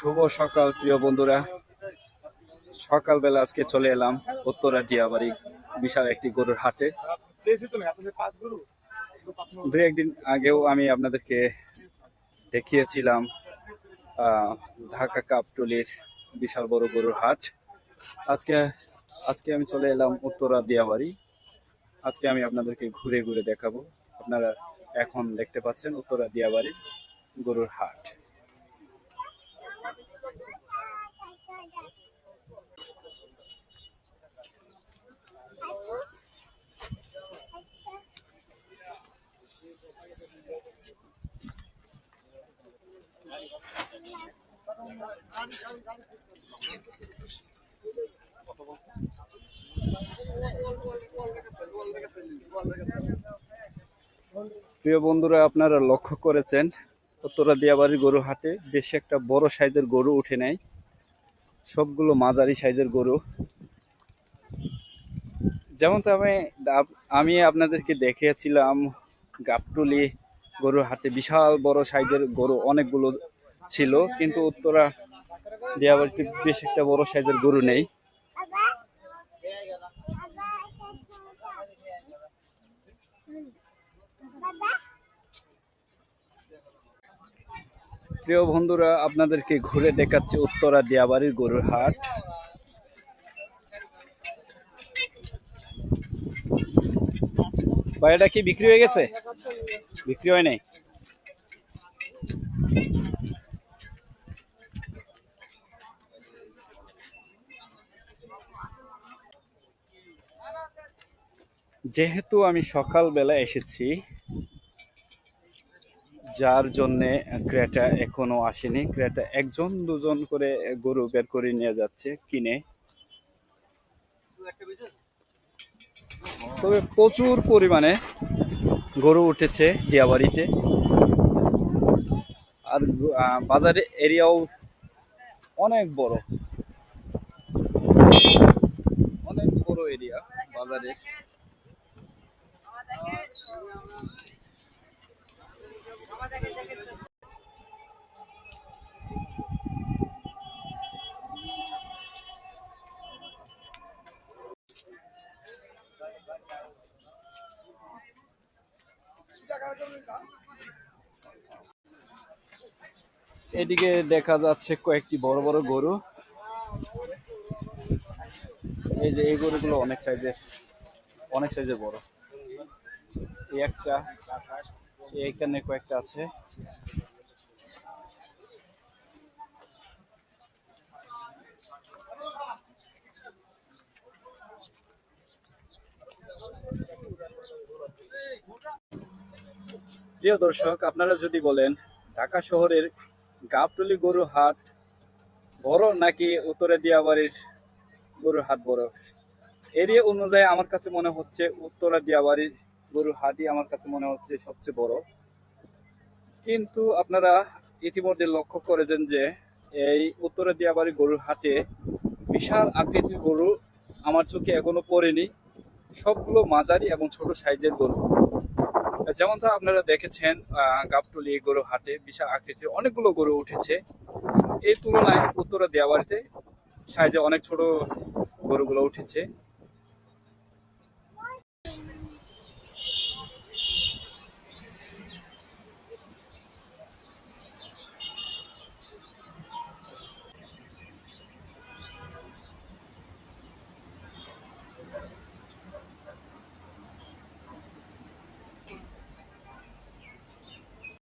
শুভ সকাল, প্রিয় বন্ধুরা। সকালবেলা আজকে চলে এলাম উত্তরা ডিয়াবাড়ি বিশাল একটি গরুর হাটে। দু একদিন আগেও আমি আপনাদেরকে দেখিয়েছিলাম ঢাকা কাপটুলির বিশাল বড় গরুর হাট। আজকে আজকে আমি চলে এলাম উত্তরা দিয়াবাড়ি আজকে আমি আপনাদেরকে ঘুরে ঘুরে দেখাবো। আপনারা এখন দেখতে পাচ্ছেন উত্তরা দিয়াবাড়ি গরুর হাট। প্রিয় বন্ধুরা, আপনারা লক্ষ্য করেছেন, উত্তরা দিয়াবাড়ির গরু হাটে বেশি একটা বড় সাইজের গরু উঠে নেয় সবগুলো মাঝারি সাইজের গরু। যেমন তো আমি আমি আপনাদেরকে দেখিয়েছিলাম গাবটুলি গরুর হাটে বিশাল বড় সাইজের গরু অনেকগুলো ছিল, কিন্তু উত্তরা দিয়াবাড়িতে বেশ একটা বড় সাইজের গরু নেই। প্রিয় বন্ধুরা, আপনাদেরকে ঘুরে দেখাচ্ছি উত্তরা দিয়াবাড়ির গরুর হাট। ভাই এটা কি বিক্রি হয়ে গেছে? বিক্রি হয় নাই? যেহেতু আমি সকালবেলা এসেছি, যার জন্যে ক্রেটা এখনও আসেনি। ক্রেটা একজন, দুজন করে গরু বের করে নিয়ে যাচ্ছে, কিনে। তবে প্রচুর পরিমাণে গরু উঠেছে দিয়াবাড়িতে। আর বাজারে এরিয়াও অনেক বড়। অনেক বড় এরিয়া বাজারে এদিকে দেখা যাচ্ছে কয়েকটি বড় বড় গরু। এই যে এই গরুগুলো অনেক সাইজের অনেক সাইজের বড়। এই একটা এইখানে কয়েকটা আছে। প্রিয় দর্শক, আপনারা যদি বলেন, ঢাকা শহরের গাবটলি গরু হাট বড় নাকি উত্তরে দিয়াবাড়ির গরুর হাট বড়? এরিয়া অনুযায়ী আমার কাছে মনে হচ্ছে উত্তরা দিয়াবাড়ির গরুর হাটই আমার কাছে মনে হচ্ছে সবচেয়ে বড়। কিন্তু আপনারা ইতিমধ্যে লক্ষ্য করেছেন যে এই উত্তরা দিয়াবাড়ি গরুর হাটে বিশাল আকৃতির গরু আমার চোখে এখনও পড়েনি। সবগুলো মাঝারি এবং ছোট সাইজের গরু। যেমন যেমনটা আপনারা দেখেছেন গাবটলি গরু হাটে বিশাল আকৃতির অনেকগুলো গরু উঠেছে। এই তুলনায় উত্তরা দেওয়ারিতে সাইজে অনেক ছোট গরুগুলো উঠেছে।